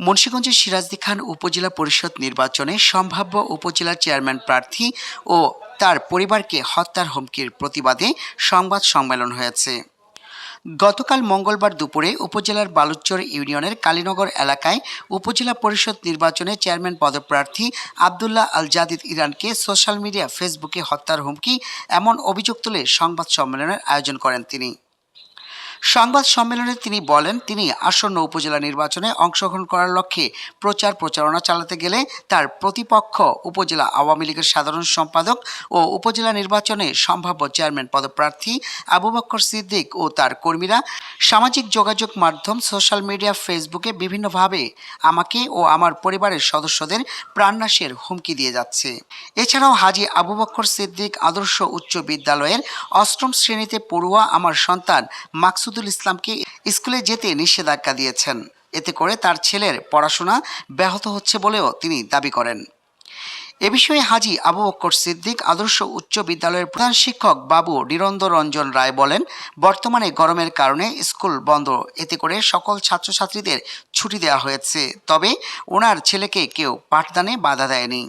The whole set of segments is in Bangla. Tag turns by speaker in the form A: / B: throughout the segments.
A: মুন্সিগঞ্জের সিরাজদি খান উপজেলা পরিষদ নির্বাচনে সম্ভাব্য উপজেলা চেয়ারম্যান প্রার্থী ও তার পরিবারকে হত্যার হুমকির প্রতিবাদে সংবাদ সম্মেলন হয়েছে। গতকাল মঙ্গলবার দুপুরে উপজেলার বালুচর ইউনিয়নের কালীনগর এলাকায় উপজেলা পরিষদ নির্বাচনে চেয়ারম্যান পদপ্রার্থী আবদুল্লাহ আল জাদিদ ইরানকে সোশ্যাল মিডিয়া ফেসবুকে হত্যার হুমকি এমন অভিযোগ তুলে সংবাদ সম্মেলনের আয়োজন করেন তিনি। সংবাদ সম্মেলনে তিনি বলেন, তিনি আসন্ন উপজেলা নির্বাচনে অংশগ্রহণ করার লক্ষ্যে প্রচার প্রচারণা চালাতে গেলে তার প্রতিপক্ষ উপজেলা আওয়ামী লীগের সাধারণ সম্পাদক ও উপজেলা নির্বাচনে সম্ভাব্য চেয়ারম্যান পদপ্রার্থী আবু বক্কর সিদ্দিক ও তার কর্মীরা সামাজিক যোগাযোগ মাধ্যম, সোশ্যাল মিডিয়া, ফেসবুকে বিভিন্নভাবে আমাকে ও আমার পরিবারের সদস্যদের প্রাণনাশের হুমকি দিয়ে যাচ্ছে। এছাড়াও হাজি আবু বক্কর সিদ্দিক আদর্শ উচ্চ বিদ্যালয়ের অষ্টম শ্রেণীতে পড়ুয়া আমার সন্তান মাকসুদুল ইসলামকে স্কুলে যেতে নিষেধাজ্ঞা দিয়েছেন। এতে করে তার ছেলের পড়াশোনা ব্যাহত হচ্ছে বলেও তিনি দাবি করেন। এ বিষয়ে হাজি আবু বক্কর সিদ্দিক, আদর্শ উচ্চ বিদ্যালয়ের প্রধান শিক্ষক বাবু নিরঞ্জন রঞ্জন রায় বলেন, বর্তমানে গরমের কারণে স্কুল বন্ধ। এতে করে সকল ছাত্রছাত্রীদের ছুটি দেওয়া হয়েছে। তবে ওনার ছেলেকে কেউ পাঠদানে বাধা দেয়নি।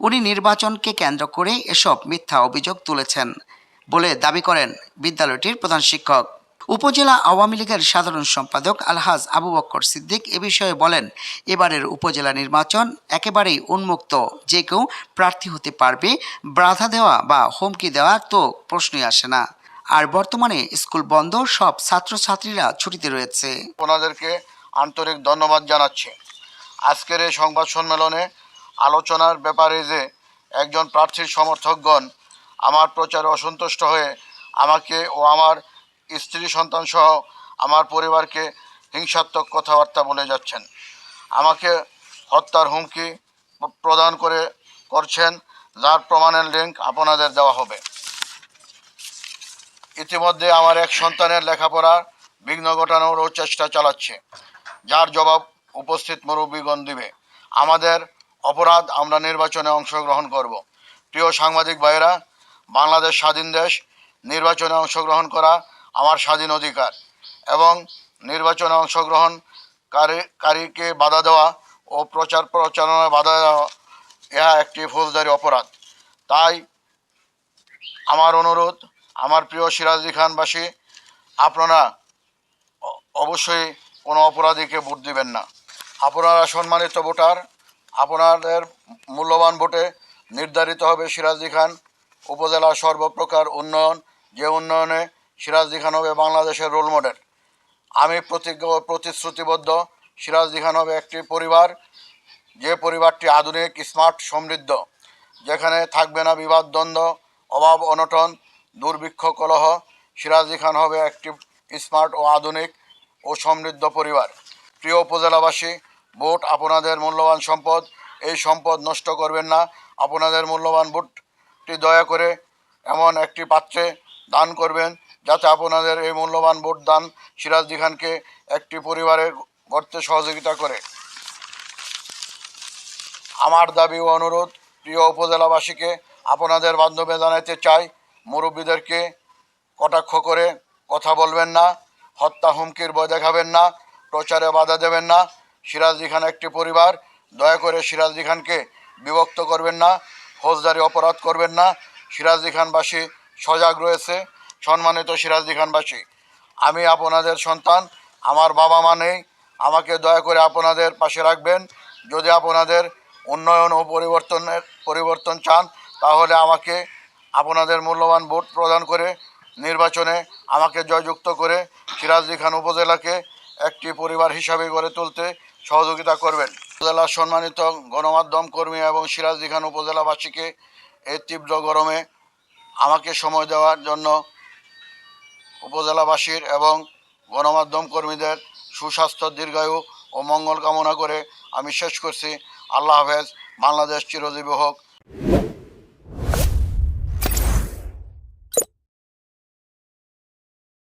A: উনি নির্বাচনকে কেন্দ্র করে এসব মিথ্যা অভিযোগ তুলেছেন বলে দাবি করেন বিদ্যালয়টির প্রধান শিক্ষক। উপজেলা আওয়ামী লীগের সাধারণ সম্পাদক আলহাজ আবু বক্কর সিদ্দিক এ বিষয়ে বলেন, এবারের উপজেলা নির্বাচন একেবারেই উন্মুক্ত, যে কেউ প্রার্থী হতে পারবে, বাধা দেওয়া বা হুমকি দেওয়া তো প্রশ্নই আসে না। আর বর্তমানে স্কুল বন্ধ সব ছাত্রছাত্রীরা ছুটিতে রয়েছে।
B: ওনাদেরকে আন্তরিক ধন্যবাদ জানাচ্ছি। আজকের এই সংবাদ সম্মেলনে আলোচনার ব্যাপারে যে একজন প্রার্থীর সমর্থকগণ আমার প্রচারে অসন্তুষ্ট হয়ে আমাকে ও আমার স্ত্রী সন্তান সহ আমার পরিবারকে হিংসাত্মক কথাবার্তা বলে যাচ্ছেন। আমাকে হত্যার হুমকি প্রদান করে করছেন, যার প্রমাণের লিঙ্ক আপনাদের দেওয়া হবে। ইতিমধ্যে আমার এক সন্তানের লেখাপড়া বিঘ্ন ঘটানোরও চেষ্টা চালাচ্ছে, যার জবাব উপস্থিত মুরব্বীগণ দিবে। আমাদের অপরাধ আমরা নির্বাচনে অংশগ্রহণ করব। প্রিয় সাংবাদিক ভাইয়েরা, বাংলাদেশ স্বাধীন দেশ নির্বাচনে অংশগ্রহণ করা আমার স্বাধীন অধিকার এবং নির্বাচনে অংশগ্রহণ কারীকে বাধা দেওয়া ও প্রচার প্রচারণায় বাধা দেওয়া, ইহা একটি ফৌজদারি অপরাধ। তাই আমার অনুরোধ, আমার প্রিয় সিরাজদি খানবাসী, আপনারা অবশ্যই কোনো অপরাধীকে ভোট দিবেন না। আপনারা সম্মানিত ভোটার, আপনাদের মূল্যবান ভোটে নির্ধারিত হবে সিরাজদি খান উপজেলার সর্বপ্রকার উন্নয়ন, যে উন্নয়নে সিরাজদি খান হবে বাংলাদেশের রোল মডেল আমি প্রতিজ্ঞ, প্রতিশ্রুতিবদ্ধ। সিরাজদি খান হবে একটি পরিবার। যে পরিবারটি আধুনিক স্মার্ট সমৃদ্ধ, যেখানে থাকবে না বিবাদ, দ্বন্দ্ব, অভাব, অনটন, দুর্ভিক্ষ, কলহ, সিরাজি খান হবে একটি স্মার্ট ও আধুনিক ও সমৃদ্ধ পরিবার। প্রিয় উপজেলাবাসী, ভোট আপনাদের মূল্যবান সম্পদ। এই সম্পদ নষ্ট করবেন না। আপনাদের মূল্যবান ভোটটি দয়া করে এমন একটি পাত্রে দান করবেন যাতে আপনাদের এই মূল্যবান ভোট দান সিরাজদি খানকে একটি পরিবারে গড়তে সহযোগিতা করে। আমার দাবি ও অনুরোধ, প্রিয় উপজেলাবাসীকে, আপনাদের বান্ধবে জানাতে চাই, মুরব্বীদেরকে কটাক্ষ করে কথা বলবেন না, হত্যা হুমকির ভয় দেখাবেন না, প্রচারে বাধা দেবেন না, সিরাজদি খান একটি পরিবার, দয়া করে সিরাজদি খানকে বিভক্ত করবেন না, ফৌজদারি অপরাধ করবেন না, সিরাজদি খানবাসী সজাগ রয়েছে। সম্মানিত সিরাজদি খানবাসী, আমি আপনাদের সন্তান, আমার বাবা মা নেই, আমাকে দয়া করে আপনাদের পাশে রাখবেন। যদি আপনাদের উন্নয়ন ও পরিবর্তনের পরিবর্তন চান, তাহলে আমাকে আপনাদের মূল্যবান ভোট প্রদান করে, নির্বাচনে আমাকে জয়যুক্ত করে সিরাজদি খান উপজেলাকে একটি পরিবার হিসাবে গড়ে তুলতে সহযোগিতা করবেন। উপজেলার সম্মানিত গণমাধ্যম কর্মী এবং সিরাজদি খান উপজেলাবাসীকে এই তীব্র গরমে আমাকে সময় দেওয়ার জন্য উপজেলাবাসীর এবং গণমাধ্যম কর্মীদের সুস্বাস্থ্য, দীর্ঘায়ু ও মঙ্গল কামনা করে আমি শেষ করছি। আল্লাহ হাফেজ। বাংলাদেশ চিরজীবী হোক।